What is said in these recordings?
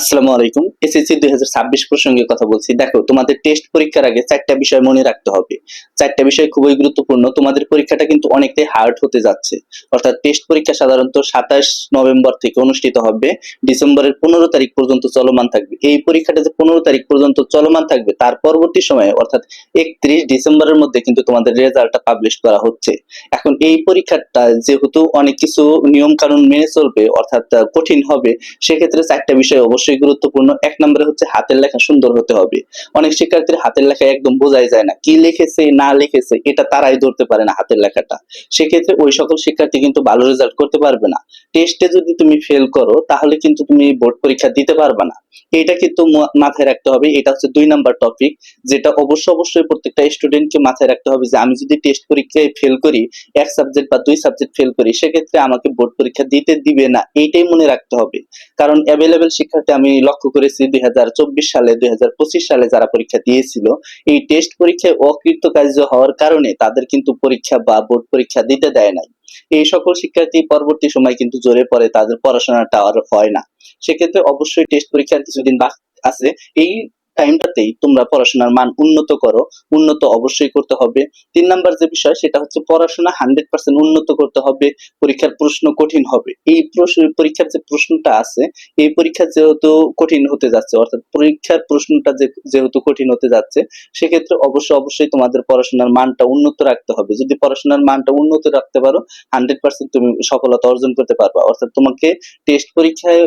আসসালামু আলাইকুম। এসএসসি দুই হাজার ছাব্বিশ প্রসঙ্গে কথা বলছি। দেখো, তোমাদের টেস্ট পরীক্ষার আগে চারটা বিষয় মনে রাখতে হবে। চারটা বিষয় খুবই গুরুত্বপূর্ণ। তোমাদের পরীক্ষাটা কিন্তু অনেকটাই হার্ড হতে যাচ্ছে। অর্থাৎ টেস্ট পরীক্ষা সাধারণত সাতাশ নভেম্বর থেকে অনুষ্ঠিত হবে। ডিসেম্বরের পনেরো তারিখ পর্যন্ত চলমান থাকবে। এই পরীক্ষাটা যে পনেরো তারিখ পর্যন্ত চলমান থাকবে, তার পরবর্তী সময়ে, অর্থাৎ একত্রিশ ডিসেম্বরের মধ্যে কিন্তু তোমাদের রেজাল্টটা পাবলিশ করা হচ্ছে। এখন এই পরীক্ষাটা যেহেতু অনেক কিছু নিয়ম কানুন মেনে চলবে, অর্থাৎ কঠিন হবে, সেক্ষেত্রে চারটা বিষয় অবশ্যই গুরুত্বপূর্ণ। এক নম্বরে হচ্ছে হাতের লেখা সুন্দর হতে হবে। অনেক শিক্ষার্থীর হাতের লেখা একদম বোঝাই যায় না। কি লিখেছে, না লিখেছে, এটা তারাই ধরতে পারে না হাতের লেখাটা। সেক্ষেত্রে ওই সকল শিক্ষার্থী কিন্তু ভালো রেজাল্ট করতে পারবে না। টেস্টে যদি তুমি ফেল করো, তাহলে কিন্তু তুমি বোর্ড পরীক্ষা দিতে পারবে না। এটা কিন্তু মাথায় রাখতে হবে। এটা হচ্ছে দুই নাম্বার টপিক যেটা অবশ্য অবশ্যই প্রত্যেকটা স্টুডেন্টকে মাথায় রাখতে হবে যে আমি যদি টেস্ট পরীক্ষায় ফেল করি, এক সাবজেক্ট বা দুই সাবজেক্ট ফেল করি, সেক্ষেত্রে আমাকে বোর্ড পরীক্ষা দিতে দিবে না। এইটাই মনে রাখতে হবে। কারণ অ্যাভেলেবেল শিক্ষার্থী আমি লক্ষ্য করেছি দুই সালে দুই সালে যারা পরীক্ষা দিয়েছিল, এই টেস্ট পরীক্ষায় অকৃতকার্য হওয়ার কারণে তাদের কিন্তু পরীক্ষা বা বোর্ড পরীক্ষা দিতে দেয় নাই। এই সকল শিক্ষার্থী পরবর্তী সময় কিন্তু জোরে পড়ে, তাদের পড়াশোনাটা আর হয় না। সেক্ষেত্রে অবশ্যই টেস্ট পরীক্ষার কিছুদিন বাকি আছে। এই টাইমটাতেই তোমরা পড়াশোনার মান উন্নত করো, উন্নত অবশ্যই করতে হবে। তিন নাম্বার যে বিষয়, সেটা হচ্ছে পড়াশোনা হান্ড্রেড পার্সেন্ট উন্নত করতে হবে, পরীক্ষার প্রশ্ন কঠিন হবে। এই প্রশ্ন, পরীক্ষার যে প্রশ্নটা আছে, এই পরীক্ষা যেহেতু কঠিন হতে যাচ্ছে, অর্থাৎ পরীক্ষার প্রশ্নটা যেহেতু কঠিন হতে যাচ্ছে, সেক্ষেত্রে অবশ্যই অবশ্যই তোমাদের পড়াশোনার মানটা উন্নত রাখতে হবে। যদি পড়াশোনার মানটা উন্নত রাখতে পারো হান্ড্রেড পার্সেন্ট তুমি সফলতা অর্জন করতে পারবা। অর্থাৎ তোমাকে টেস্ট পরীক্ষায়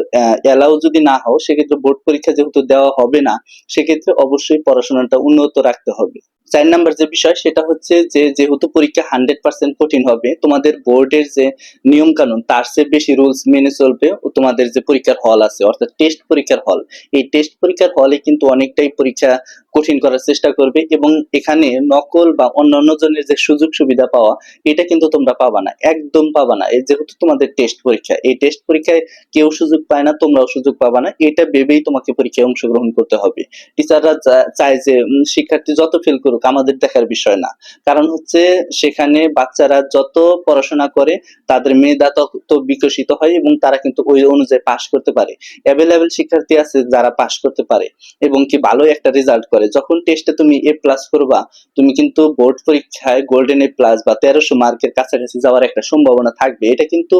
এলাও যদি না হও, সেক্ষেত্রে বোর্ড পরীক্ষা যেহেতু দেওয়া হবে না সেক্ষেত্রে অবশ্যই পড়াশোনাটা উন্নত রাখতে হবে। চার নাম্বার যে বিষয়, সেটা হচ্ছে যে, যেহেতু পরীক্ষা হান্ড্রেড পার্সেন্ট কঠিন হবে, তোমাদের বোর্ডের যে নিয়ম কানুন তার চেয়ে বেশি রুলস মেনে চলবে তোমাদের যে পরীক্ষার হল আছে, অর্থাৎ টেস্ট পরীক্ষার হল এই টেস্ট পরীক্ষার হলে কিন্তু অনেকটাই পরীক্ষা কঠিন করার চেষ্টা করবে এবং এখানে নকল বা অন্যান্য জনের যে সুযোগ সুবিধা পাওয়া, এটা কিন্তু তোমরা পাবা না, একদম পাবা না। এই যেহেতু তোমাদের টেস্ট পরীক্ষা, এই টেস্ট পরীক্ষায় কেউ সুযোগ পায় না, তোমরাও সুযোগ পাবা না। এটা ভেবেই তোমাকে পরীক্ষায় অংশগ্রহণ করতে হবে। টিচাররা চায় যে শিক্ষার্থী যত ফেল করুক আমাদের দেখার বিষয় না। কারণ হচ্ছে সেখানে বাচ্চারা যত পড়াশোনা করে, তাদের মেধা তত বিকশিত হয় এবং তারা কিন্তু ওই অনুযায়ী পাশ করতে পারে। অ্যাভেলেবেল শিক্ষার্থী আছে যারা পাশ করতে পারে এবং কি ভালো একটা রেজাল্ট করে। যখন টেস্টে তুমি এ প্লাস করবা, তুমি কিন্তু বোর্ড পরীক্ষায় গোল্ডেন এ প্লাস বা তেরোশো মার্কের কাছাকাছি যাওয়ার একটা সম্ভাবনা থাকবে। এটা কিন্তু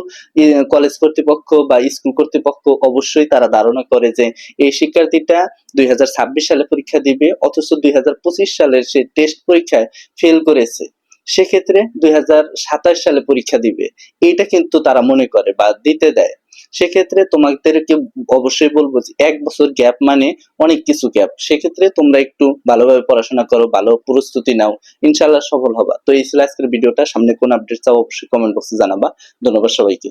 কলেজ কর্তৃপক্ষ বা স্কুল কর্তৃপক্ষ অবশ্যই তারা ধারণা করে যে, এই শিক্ষার্থীটা দুই হাজার ছাব্বিশ সালে পরীক্ষা দিবে, অথচ দুই হাজার পঁচিশ সালের সে টেস্ট পরীক্ষায় ফেল করেছে, সেক্ষেত্রে দুই সালে পরীক্ষা দিবে। এটা কিন্তু তারা মনে করে বা দিতে দেয়। সেক্ষেত্রে তোমাদেরকে অবশ্যই বলব যে এক বছর গ্যাপ মানে অনেক কিছু গ্যাপ সেক্ষেত্রে তোমরা একটু ভালোভাবে পড়াশোনা করো, ভালো প্রস্তুতি নাও ইনশাল্লাহ সফল হবা। তো এই ছিল আজকের ভিডিওটা। সামনে কোন আপডেট চাও অবশ্যই কমেন্ট বক্সে জানাবা। ধন্যবাদ সবাইকে।